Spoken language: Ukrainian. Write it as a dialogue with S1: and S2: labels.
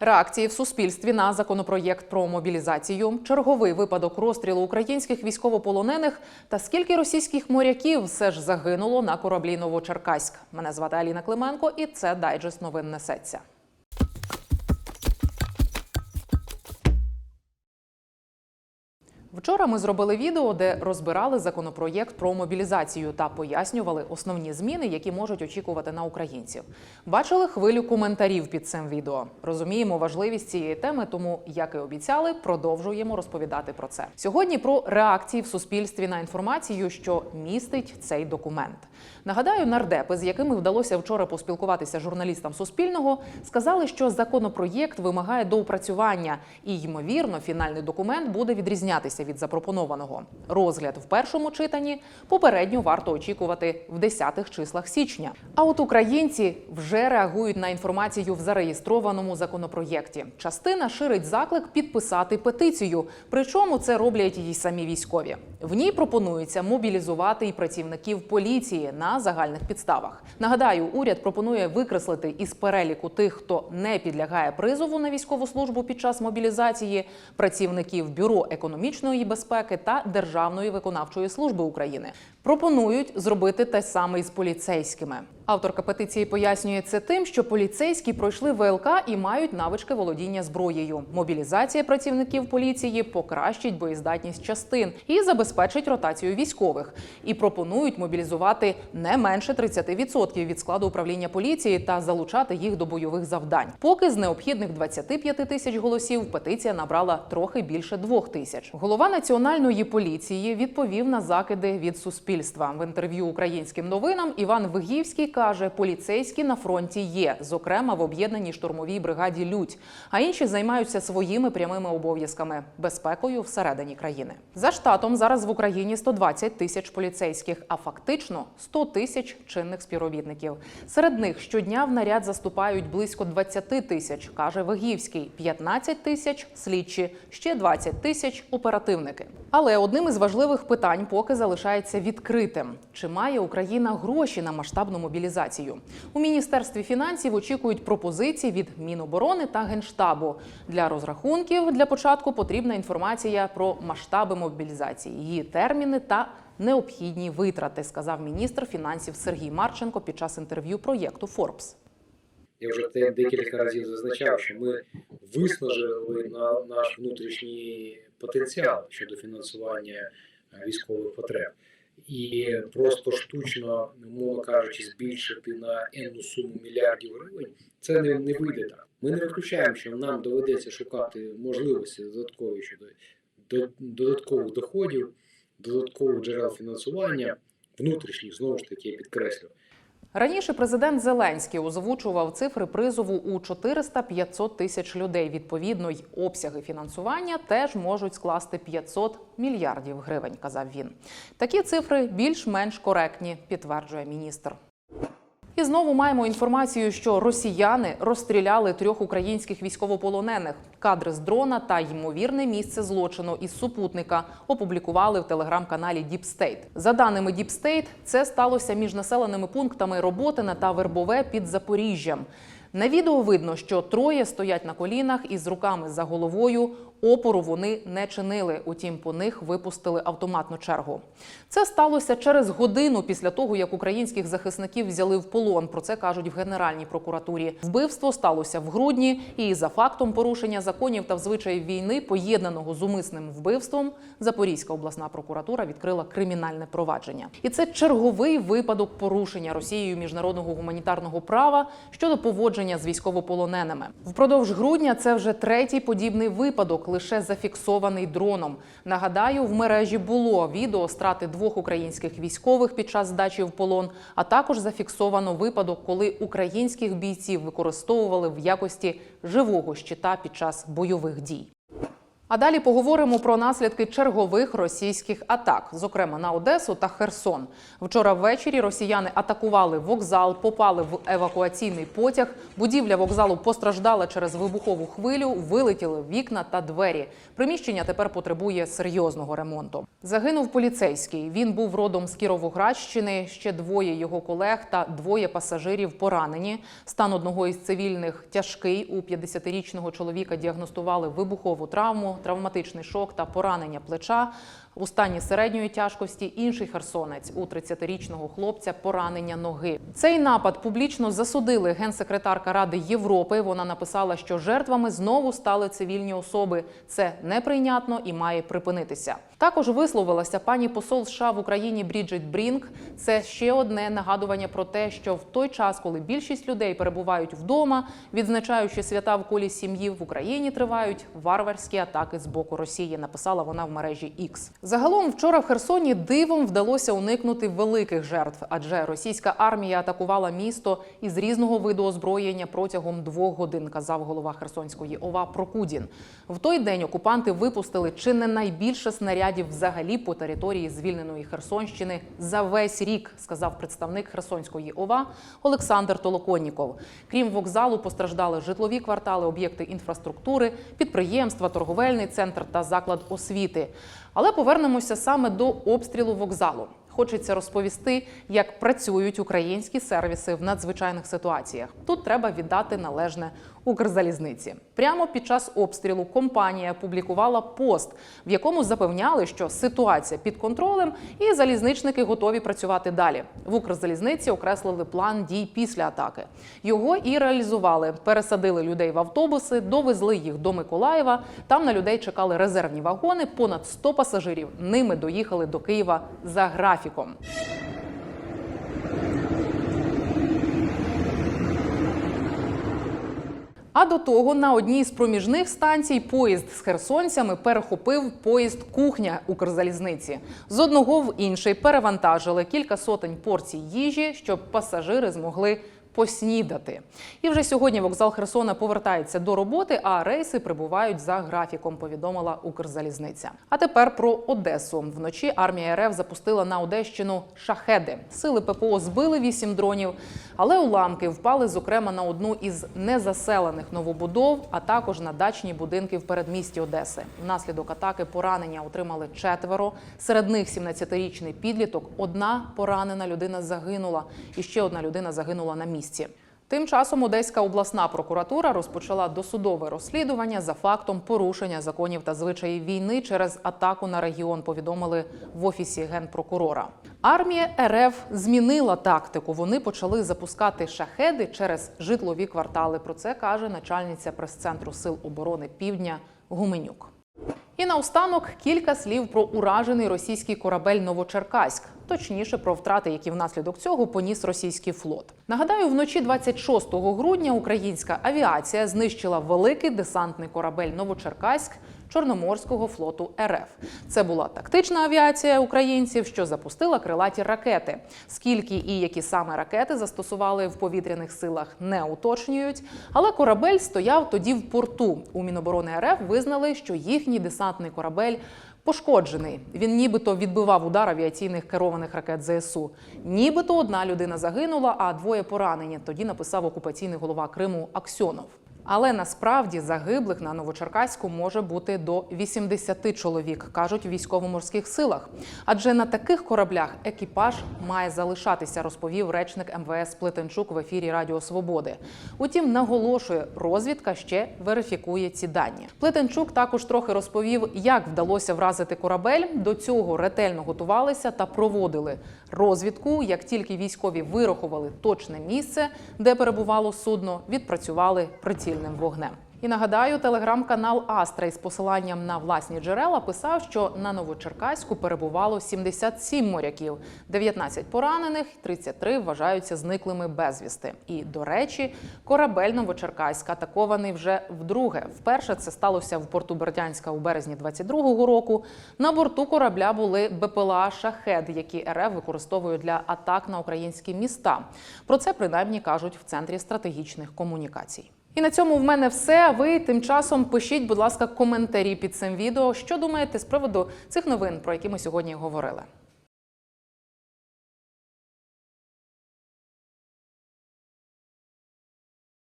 S1: Реакції в суспільстві на законопроєкт про мобілізацію, черговий випадок розстрілу українських військовополонених та скільки російських моряків все ж загинуло на кораблі Новочеркаськ. Мене звати Аліна Клименко, і це дайджест новин несеться. Вчора ми зробили відео, де розбирали законопроєкт про мобілізацію та пояснювали основні зміни, які можуть очікувати на українців. Бачили хвилю коментарів під цим відео. Розуміємо важливість цієї теми, тому, як і обіцяли, продовжуємо розповідати про це. Сьогодні про реакції в суспільстві на інформацію, що містить цей документ. Нагадаю, нардепи, з якими вдалося вчора поспілкуватися журналістам Суспільного, сказали, що законопроєкт вимагає доопрацювання, і ймовірно, фінальний документ буде відрізнятися від запропонованого. Розгляд в першому читанні попередньо варто очікувати в десятих числах січня. А от українці вже реагують на інформацію в зареєстрованому законопроєкті. Частина ширить заклик підписати петицію. Причому це роблять і самі військові. В ній пропонується мобілізувати і працівників поліції на загальних підставах. Нагадаю, уряд пропонує викреслити із переліку тих, хто не підлягає призову на військову службу під час мобілізації, працівників бюро економічної безпеки та Державної виконавчої служби України. Пропонують зробити те саме і з поліцейськими. Авторка петиції пояснює це тим, що поліцейські пройшли ВЛК і мають навички володіння зброєю. Мобілізація працівників поліції покращить боєздатність частин і забезпечить ротацію військових. І пропонують мобілізувати не менше 30% від складу управління поліції та залучати їх до бойових завдань. Поки з необхідних 25 тисяч голосів петиція набрала трохи більше двох тисяч. Голова національної поліції відповів на закиди від суспільства в інтерв'ю українським новинам. Іван Вигівський каже, поліцейські на фронті є, зокрема в об'єднаній штурмовій бригаді Людь, а інші займаються своїми прямими обов'язками безпекою всередині країни. За штатом зараз в Україні 120 тисяч поліцейських, а фактично 100 тисяч чинних співробітників. Серед них щодня в наряд заступають близько 20 тисяч, каже Вигівський, 15 тисяч слідчі, ще 20 тисяч оперативники. Але одним із важливих питань поки залишається відкритим: чи має Україна гроші на масштабну мобілізацію? У міністерстві фінансів очікують пропозиції від Міноборони та Генштабу для розрахунків. Для початку потрібна інформація про масштаби мобілізації, її терміни та необхідні витрати, сказав міністр фінансів Сергій Марченко під час інтерв'ю проєкту Forbes.
S2: Я вже те декілька разів зазначав, що ми виснажили на наш внутрішній потенціал щодо фінансування військових потреб. І просто штучно, мовно кажучи, збільшити на енну суму мільярдів гривень, це не, не вийде так. Ми не виключаємо, що нам доведеться шукати можливості додаткові щодо до- додаткових доходів, додаткових джерел фінансування, внутрішніх, знову ж таки, я підкреслю.
S1: Раніше президент Зеленський озвучував цифри призову у 400-500 тисяч людей. Відповідно, й обсяги фінансування теж можуть скласти 500 мільярдів гривень, казав він. Такі цифри більш-менш коректні, підтверджує міністр. І знову маємо інформацію, що росіяни розстріляли трьох українських військовополонених. Кадри з дрона та ймовірне місце злочину із супутника опублікували в телеграм-каналі Deep State. За даними Deep State, це сталося між населеними пунктами Роботине та Вербове під Запоріжжям. На відео видно, що троє стоять на колінах із руками за головою. Опору вони не чинили, утім, по них випустили автоматну чергу. Це сталося через годину після того, як українських захисників взяли в полон. Про це кажуть в Генеральній прокуратурі. Вбивство сталося в грудні, і за фактом порушення законів та звичаїв війни, поєднаного з умисним вбивством, Запорізька обласна прокуратура відкрила кримінальне провадження. І це черговий випадок порушення Росією міжнародного гуманітарного права щодо поводження з військовополоненими. Впродовж грудня це вже третій подібний випадок, лише зафіксований дроном. Нагадаю, в мережі було відео страти двох українських військових під час здачі в полон, а також зафіксовано випадок, коли українських бійців використовували в якості живого щита під час бойових дій. А далі поговоримо про наслідки чергових російських атак, зокрема на Одесу та Херсон. Вчора ввечері росіяни атакували вокзал, попали в евакуаційний потяг. Будівля вокзалу постраждала через вибухову хвилю, вилетіли вікна та двері. Приміщення тепер потребує серйозного ремонту. Загинув поліцейський. Він був родом з Кіровоградщини. Ще двоє його колег та двоє пасажирів поранені. Стан одного із цивільних тяжкий. У 50-річного чоловіка діагностували вибухову травму, травматичний шок та поранення плеча. У стані середньої тяжкості інший херсонець у 30-річного хлопця поранення ноги. Цей напад публічно засудили генсекретарка Ради Європи. Вона написала, що жертвами знову стали цивільні особи. Це неприйнятно і має припинитися. Також висловилася пані посол США в Україні Бріджит Брінк. Це ще одне нагадування про те, що в той час, коли більшість людей перебувають вдома, відзначаючи свята в колі сім'ї в Україні, тривають варварські атаки з боку Росії. Написала вона в мережі X. Загалом, вчора в Херсоні дивом вдалося уникнути великих жертв, адже російська армія атакувала місто із різного виду озброєння протягом двох годин. Казав голова Херсонської ОВА Прокудін. В той день окупанти випустили чи не найбільше снарядів взагалі по території звільненої Херсонщини за весь рік, сказав представник Херсонської ОВА Олександр Толоконніков. Крім вокзалу, постраждали житлові квартали, об'єкти інфраструктури, підприємства, торговельний центр та заклад освіти. Але повернемося саме до обстрілу вокзалу. Хочеться розповісти, як працюють українські сервіси в надзвичайних ситуаціях. Тут треба віддати належне Укрзалізниці. Прямо під час обстрілу компанія публікувала пост, в якому запевняли, що ситуація під контролем і залізничники готові працювати далі. В Укрзалізниці окреслили план дій після атаки. Його і реалізували. Пересадили людей в автобуси, довезли їх до Миколаєва. Там на людей чекали резервні вагони. Понад 100 пасажирів ними доїхали до Києва за графіком. А до того на одній з проміжних станцій поїзд з херсонцями перехопив поїзд кухня Укрзалізниці. З одного в інший перевантажили кілька сотень порцій їжі, щоб пасажири змогли поснідати. І вже сьогодні вокзал Херсона повертається до роботи, а рейси прибувають за графіком. Повідомила Укрзалізниця. А тепер про Одесу. Вночі армія РФ запустила на Одещину шахеди. Сили ППО збили вісім дронів, але уламки впали зокрема на одну із незаселених новобудов, а також на дачні будинки в передмісті Одеси. Внаслідок атаки поранення отримали четверо. Серед них 17-річний підліток. Одна поранена людина загинула, і ще одна людина загинула на місці. Тим часом Одеська обласна прокуратура розпочала досудове розслідування за фактом порушення законів та звичаїв війни через атаку на регіон. Повідомили в офісі генпрокурора. Армія РФ змінила тактику. Вони почали запускати шахеди через житлові квартали. Про це каже начальниця прес-центру сил оборони Півдня Гуменюк. І наостанок кілька слів про уражений російський корабель Новочеркаськ, точніше про втрати, які внаслідок цього поніс російський флот. Нагадаю, вночі 26 грудня українська авіація знищила великий десантний корабель Новочеркаськ. Чорноморського флоту РФ це була тактична авіація українців, що запустила крилаті ракети. Скільки і які саме ракети застосували в повітряних силах, не уточнюють. Але корабель стояв тоді в порту. У Міноборони РФ визнали, що їхній десантний корабель пошкоджений. Він нібито відбивав удар авіаційних керованих ракет ЗСУ. Нібито одна людина загинула, а двоє поранені. Тоді написав окупаційний голова Криму Аксьонов. Але насправді загиблих на Новочеркаську може бути до 80 чоловік, кажуть у військово-морських силах. Адже на таких кораблях екіпаж має залишатися, розповів речник МВС Плетенчук в ефірі Радіо Свободи. Утім, наголошує, розвідка ще верифікує ці дані. Плетенчук також трохи розповів, як вдалося вразити корабель. До цього ретельно готувалися та проводили розвідку. Як тільки військові вирахували точне місце, де перебувало судно, відпрацювали прицільним вогнем. І нагадаю, телеграм-канал Астра із посиланням на власні джерела писав, що на Новочеркаську перебувало 77 моряків, 19 поранених, 33 вважаються зниклими безвісти. І до речі, корабель Новочеркаська атакований вже вдруге. Вперше це сталося в порту Бердянська у березні 22-го року. На борту корабля були БПЛА Шахед, які РФ використовує для атак на українські міста. Про це принаймні кажуть в центрі стратегічних комунікацій. І на цьому в мене все. А Ви тим часом пишіть, будь ласка, коментарі під цим відео. Що думаєте з приводу цих новин, про які ми сьогодні говорили?